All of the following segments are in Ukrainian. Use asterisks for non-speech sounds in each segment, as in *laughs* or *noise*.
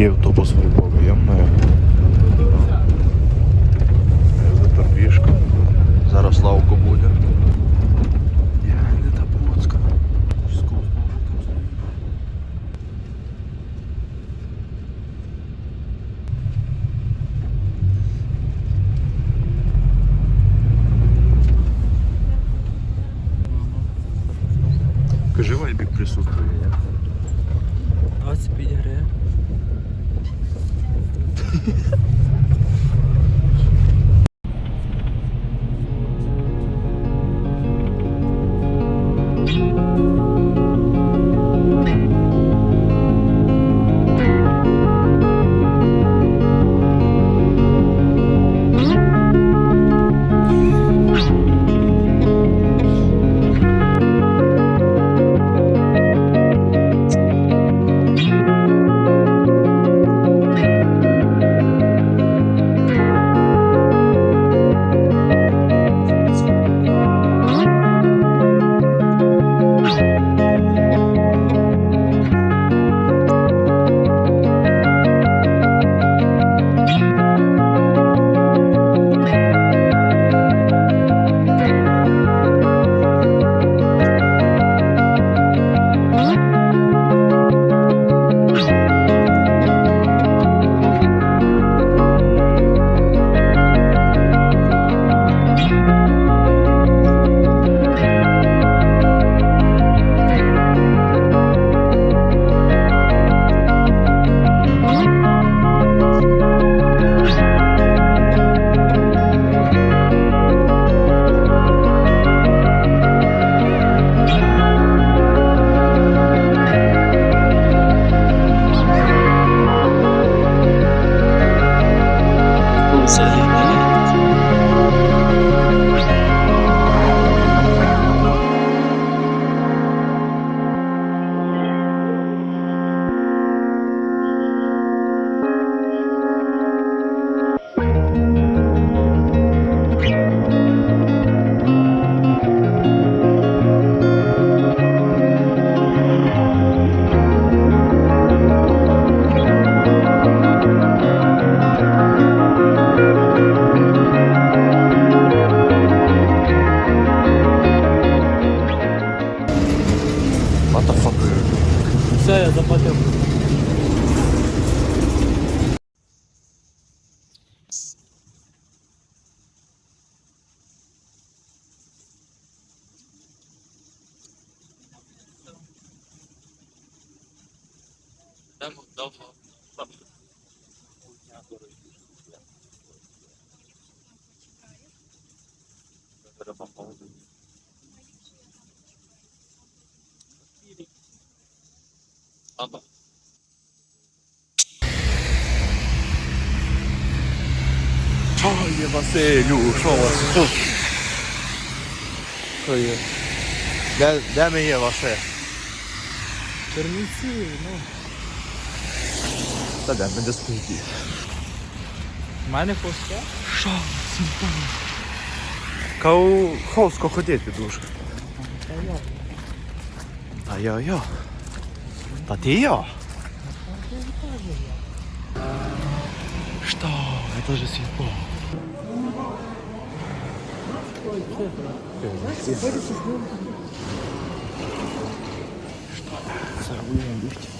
Який автобус виповий, я маю. Зараз лавку буде. Довго. Aba. Ой, Василю, що у вас тут? Що є? Де, де ми є ваше? Чернівці, ну. Та де ми спожді? У мене хвосте. Що? Кау ховсько ходити дуже. Та я я. Та ти я. Що? Это же світло. Я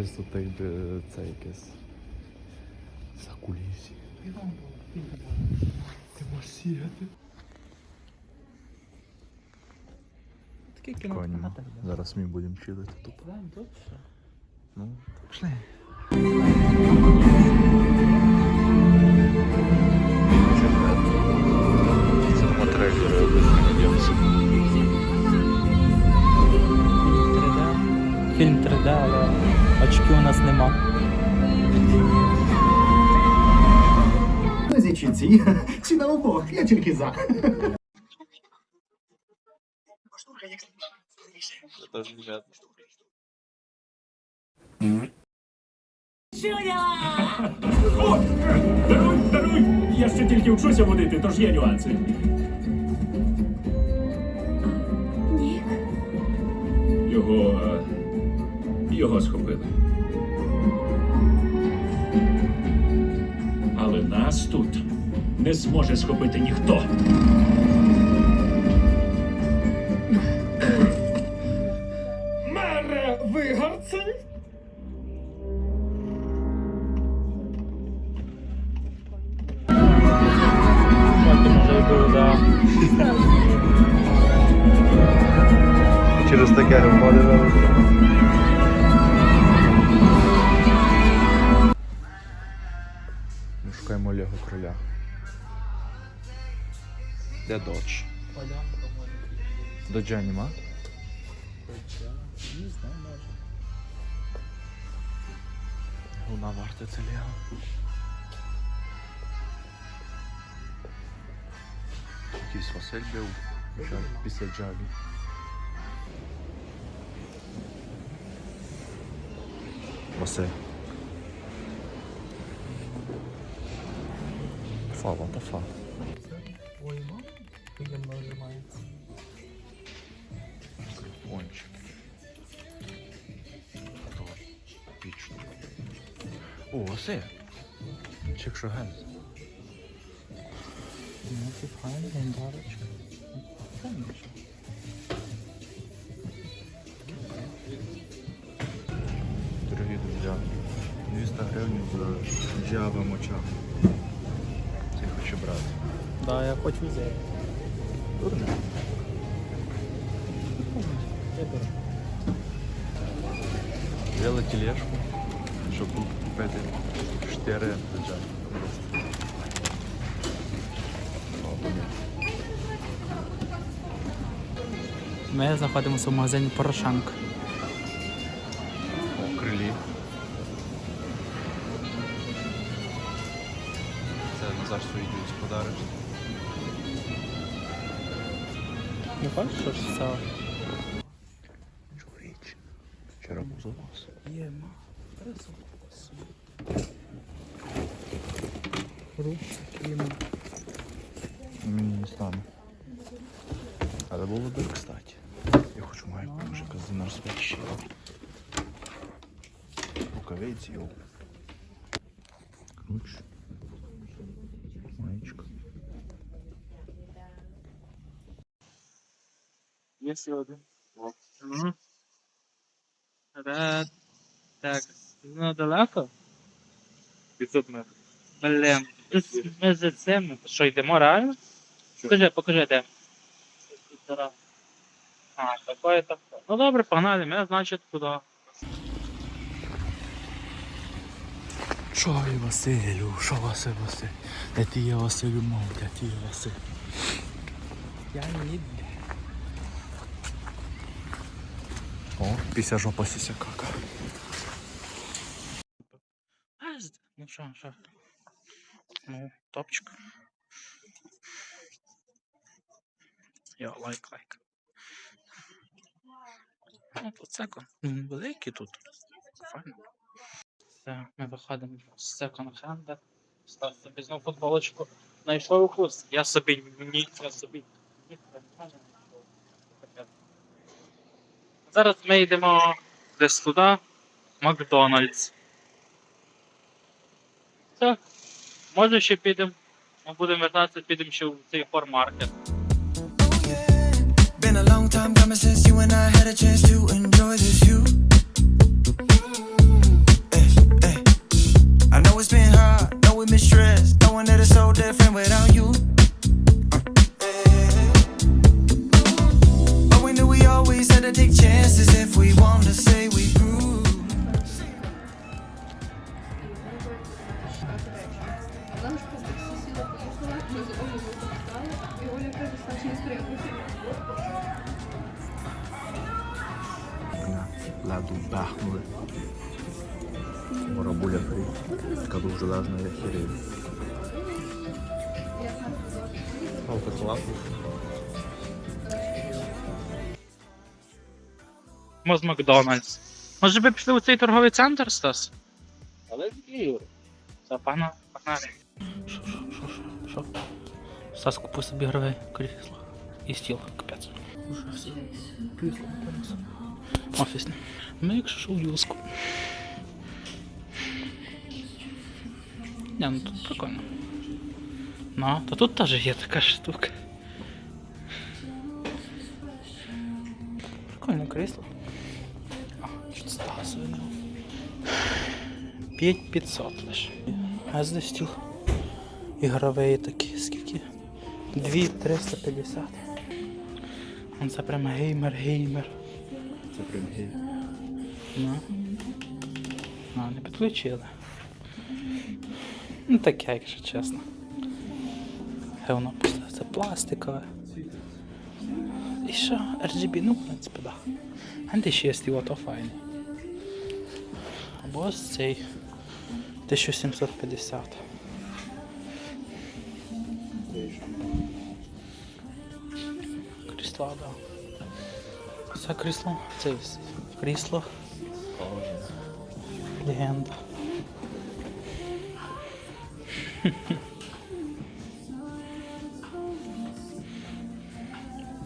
Капець тут так це якесь за кулісі. Ти можеш сіяти. Буде. Зараз ми будемо чилити тут. Ну, пішли. трейлеры обязательно надеемся. 3D. Фільм 3D. але очків у нас нема. Зі чи ці, на обох, я тільки за. О, даруй, даруй! Я ще тільки вчуся водити, тож є нюанси. Його. Його схопили. Але нас тут не зможе схопити ніхто. Мере Вигарцель? Через таке говорили. Шукаємо Лего кроля. Де додж? Доджа нема? Не знаю, може. Луна варта це Лего. Якийсь Василь був після Джаві. Василь. Фа, what the fuck? Ой, мам, приємно нажимається. Кончик. Вічно. О, Василь. Чек що. Ну, це файна гендарочка. Це. Дорогі друзі, 200 гривень за джава моча. Це я хочу брати. Да, я хочу взяти. Беру. Взяли тележку, щоб купити 4 джава. Ми знаходимося в магазині Порошенко. Бачиш, це? Чоловіч. Вчора був за вас. Є, ма. Рубчик, є, Мені не стане. Але було б, кстати. Я хочу майку, може казинар свечі. Рукавиці. о. Ключ. Є ще один. Угу. Рад. Так, ну далеко? 500 метрів. Десь ми за цим. Що, йдемо реально? Покажи, покажи, де. А, такое так. Ну добре, погнали, ми, значить, туди. Що є Василю? Що Василь Василь? Де ти є Василю мов? Де ти є Василь? Я ніде. О, після жопа сіся кака. Ну що, що? Ну, топчик. Я лайк, лайк. Ну, тут секонд. Він великий тут. Файно. Все, ми виходимо з секонд-хенда. Став собі знову футболочку. Знайшов вкус. Я собі ні, собі. ні. Зараз ми йдемо десь туди, Макдональдс. Так. Може ще підемо. Ми будемо вертатися, підемо ще в цей фармаркет. Been a long time coming since you and I had a chance to enjoy this view. Класна. Ми з Макдональдс. Може би пішли у цей торговий центр, Стас? Але Юр. Це пана, погнали. Що, що, що, що, що? Стас купив собі грове крісло. І стіл, капець. Уже все. Крісло. Офісне. Ми якщо що в юску. Не, ну тут прикольно. Ну, то тут теж є така штука. Прикольне крісло. А, чуть Стас виняв. 5500 лише. А здесь стіл. Ігровий такі, скільки? 2350. Он це прямо геймер, геймер. Це прям гей. Ну. А, не підключили. Ну таке, якщо чесно. Е, воно це пластикове. І що? RGB, ну, в принципі, да. А де ще є ото файний. Або ось цей 1750. Крісла, да. Це крісло, це крісло. Легенда.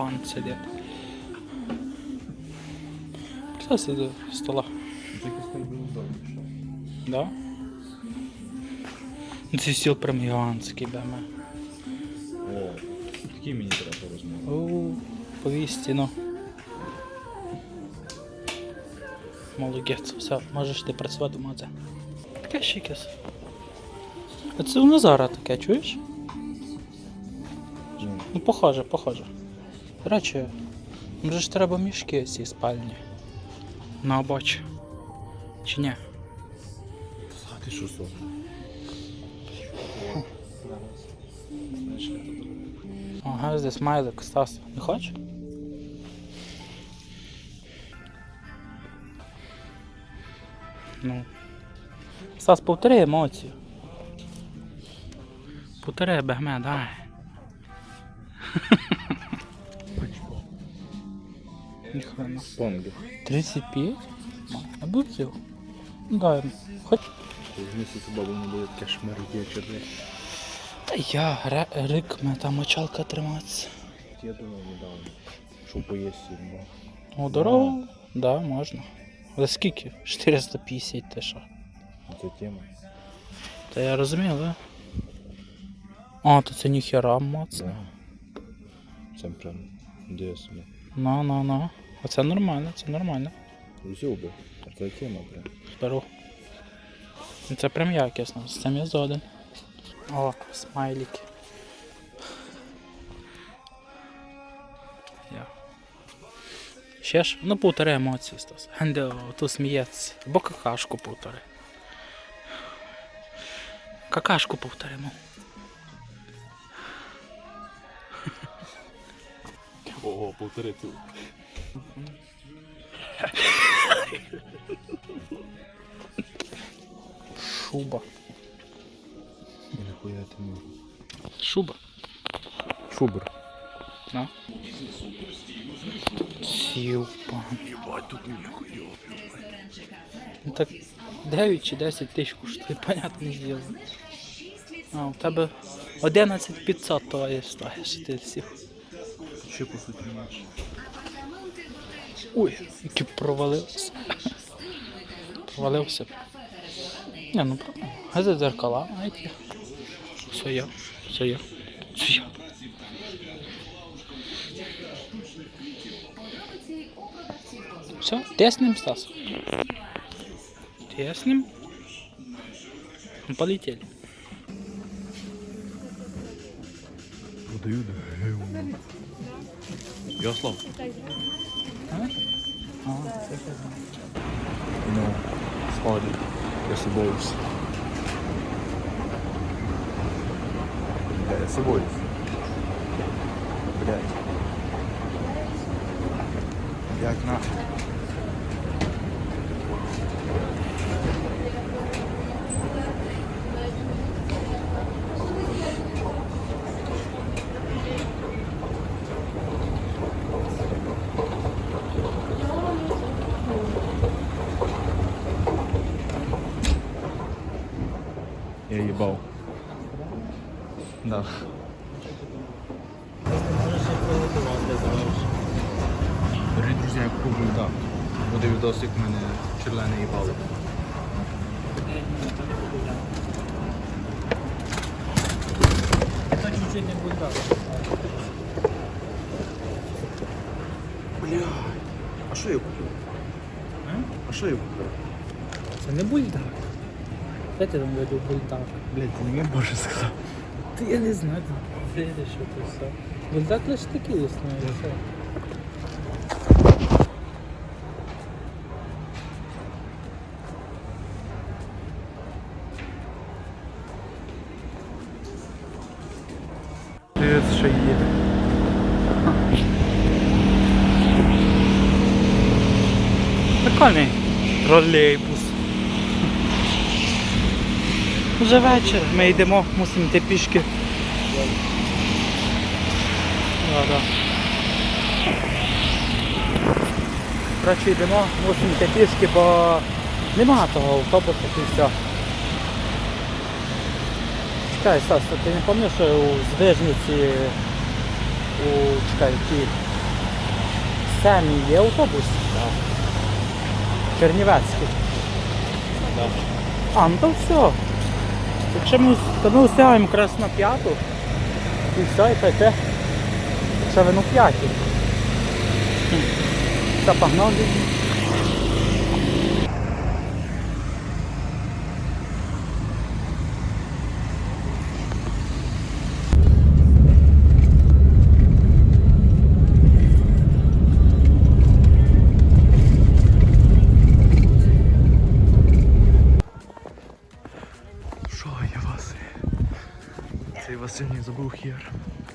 Пан сидить. Все сидить в стола. Да? Ну, Цей стіл прям гігантський беме. О, такий мені треба розмови. О, повісти, ну. Молодець, все, можеш ти працювати в мазе. Таке ще якесь. А це у Назара таке, чуєш? Ну, похоже, похоже. До речі, може ж треба мішки ці спальні. На обочі. Чи ні? А ти що сон? Ага, здесь смайлик, Стас. Не хочеш? Ну. Стас, повтори емоцію. Повтори бегме, дай. Ніхрена. Понги. 35? А був взяв? Ну дай, хоч. Через місяць у бабу не буде таке шмердяче. Та я, рик, мене там мочалка триматися. Я думав недавно, що поїсть їм. О, дорогу? Да, можна. Але скільки? 450 ти що? Це тема. Та я розумію, да? А, то це ніхера моцно. Да. Це прям дійсно. Ну, ну, ну. Оце нормально, це нормально. Взяв би. А це тема прям. Беру. Ну, Це прям якісно, з цим я згоден. О, смайлики. Я. Ще ж? Ну, повтори емоції, Стас. Генде, сміється. Або какашку повтори. Какашку повторимо. Ого, полтори цю. Шуба. Нахуя ти можеш? Шуба. Шубер. На. Сів, пан. Єбать, тут ніхуя. Ну так 9 чи 10 тисяч коштує, *laughs* понятне діло. А, у тебе 11 500 то є стоїш, ти всіх. Ще по суті наш. Ой, який провалився. Провалився. Не, ну. Гази дзеркала, знаєте. Все є, все все теснем, Стас. Теснем. Ну, Полетели. Продаю гевно. Ярослав. А, Ну, спалі. Я собоюсь. Бля, я собоюсь. Блять. Блять, нахуй. Да. Приготувати завжди. Дорогі друзі, я купив бульдак. Буде відос, як мене черлене їбало. Так чуть-чуть не буде. Бля. А що я купив? А що я купив? Це не бульдак. Де ти там веду бульдак? Блять, ти не мені боже сказав. Ти я не знаю, ти віриш, що ти все. Бульдак лише такий існує, і все. Дивіться, що їде. Прикольний тролейбус. Вже вечір, ми йдемо, мусимо йти пішки. Да, да. Коротше, йдемо, мусимо йти пішки, бо нема того автобуса і все. Чекай, Стас, ти не пам'ятаєш, що у Звижниці, у чекай, ті Семі є автобус? Так. Чернівецький. А, ну то все. Якщо ми, то ми встигаємо якраз на п'яту. І все, і ви на п'ятій. Все, погнали.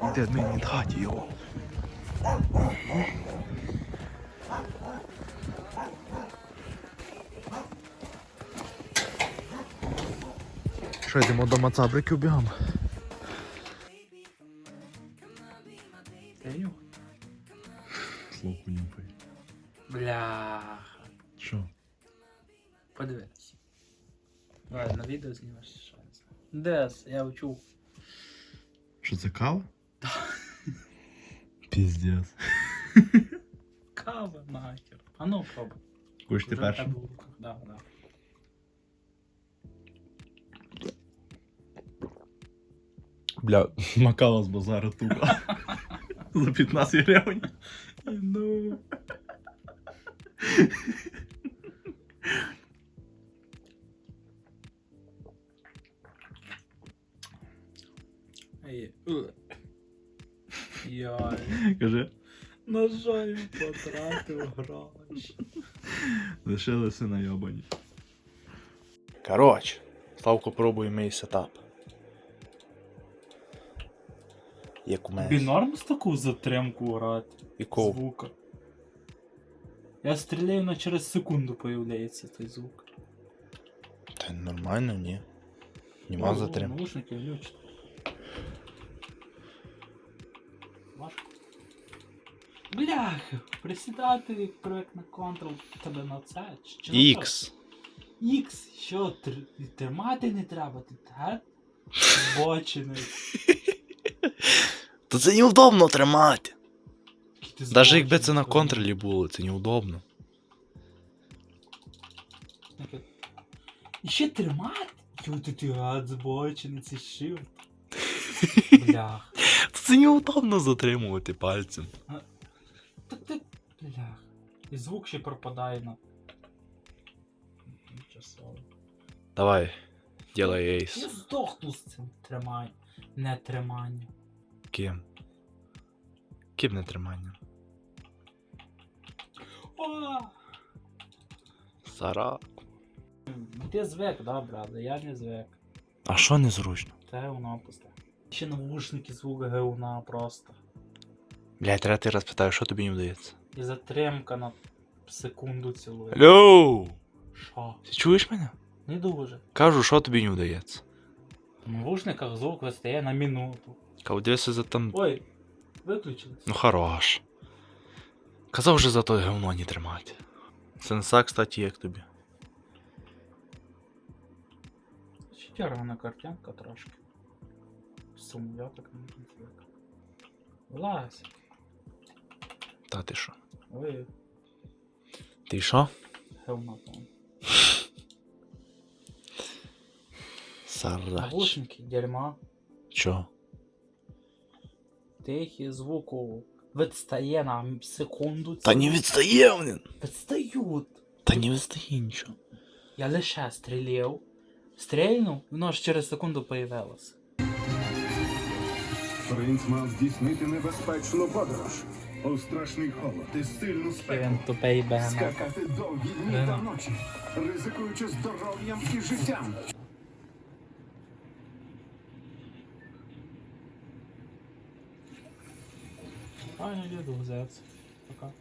Хер. Йде мені дати його. Що, йдемо до Мацабрики убігаємо? Слуху нюхай. Бляха. Що? Подивись. Давай на відео знімеш що я знаю. Дес, я вчу. Що це кава? Піздец. *laughs* Кава нахер. А ну пробуй. Тебе в руках. Да, да. Бля, *laughs* макала з базара тупо. *laughs* За 15 гривень. Ну. Ей. Яй. Кажи. На жаль, потратив гроші. Лишилися на йобані. Коротше, Славко пробує мій сетап. Як у Тобі норм з таку затримку грати? Яку? Звука. Я стріляю, на через секунду появляється той звук. Та нормально, ні. Нема затримки. Наушники глючать. Бляха, присідати привик на контрол тебе на це. На Ікс. Ікс, що тр- тримати не треба, ти ге? Бочини. Та це неудобно тримати. Даже якби це на контролі було, це неудобно. Таке. І ще тримати? Чого ти ти гад збочений, це шив? Блях. Це неудобно затримувати пальцем. Блях. І звук ще пропадає на. Давай, делай Я ейс. здохну з цим тримай. Не тримання. Ким? Ким не тримання? О! Сара. Ти звик, добре, але я не звик. А що незручно? Це воно пусте. Ще навушники звук геуна просто. Блять, третій раз питаю, що тобі не вдається? І затримка на секунду цілує. Алло! Що? Ти чуєш мене? Не дуже. Кажу, що тобі не вдається. В навушниках звук вистає на минуту. Кав дивися за там. Ой, виключилось. Ну хорош. Казав вже за то говно не тримати. Сенса, кстати, як тобі. Читергана картинка трошки. Сумльоток на конфлікт. Влазь. Та ти що? Ой, Ти що? хелматон. Сарач. Навушники, дерьма. Чого? Тихі звуку. Відстає на секунду. Та не відстає він! Відстають. Та не відстає нічого. Я лише стрілів. Стрільнув, воно ж через секунду появилося. Принц мав здійснити небезпечну подорож. У страшний холод і сильну спеку. він тупий бегемот. Скакати довгі дні та ночі, ризикуючи здоров'ям і життям. Правильно діду взяться. Пока.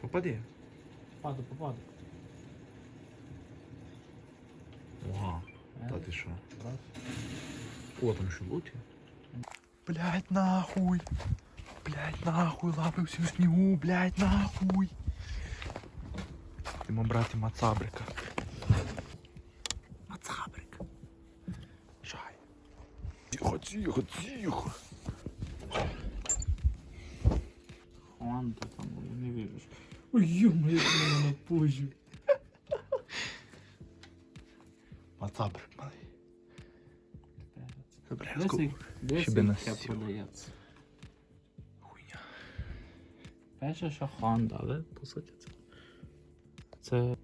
Попади. Попаду, попаду. Ага. Е, Та ти що? О, там ще луті. Блять, нахуй. Блять, нахуй, лапи всі в снігу, блять, нахуй. Тимо брати мацабрика. Мацабрик. Жай. Тихо, тихо, тихо. Хонда там, не віриш. Ой, йома, як мене напужу. Мацабрик, малий. Десь Блядь, їх, десь Щоб не їх сів. продається. Перше, що Honda, але по суті це. Це.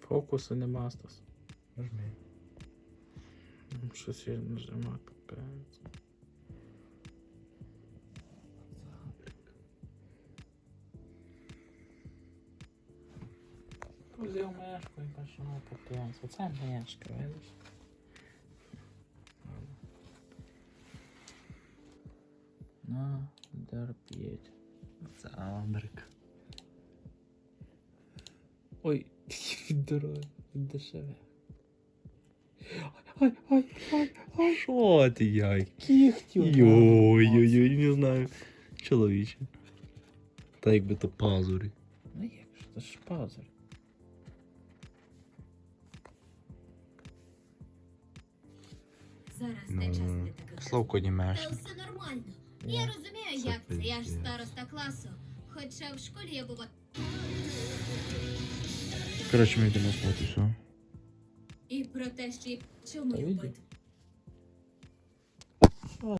Фокусу нема Стас. Нажми. Щось я нажимаю, капець. Почав капець. Оце мешка, видиш? На, терпіть. Мацабрик. Ой, *laughs* дорога, дешеве. Ай, ай, ай, ай, Що ти, яй? кіхтю. Йой-йой-йой, не знаю. Чоловіче. Та якби то пазурі. Ну як ж, це ж пазар. Зараз Ну, не час для таких. Славко Та німешне. все нормально. Я розумію, Це як це. Я ж пиздец. староста класу. Хоча в школі я була Коротше, ми йдемо спати, все. і про те, що чому Та чому відео. бити.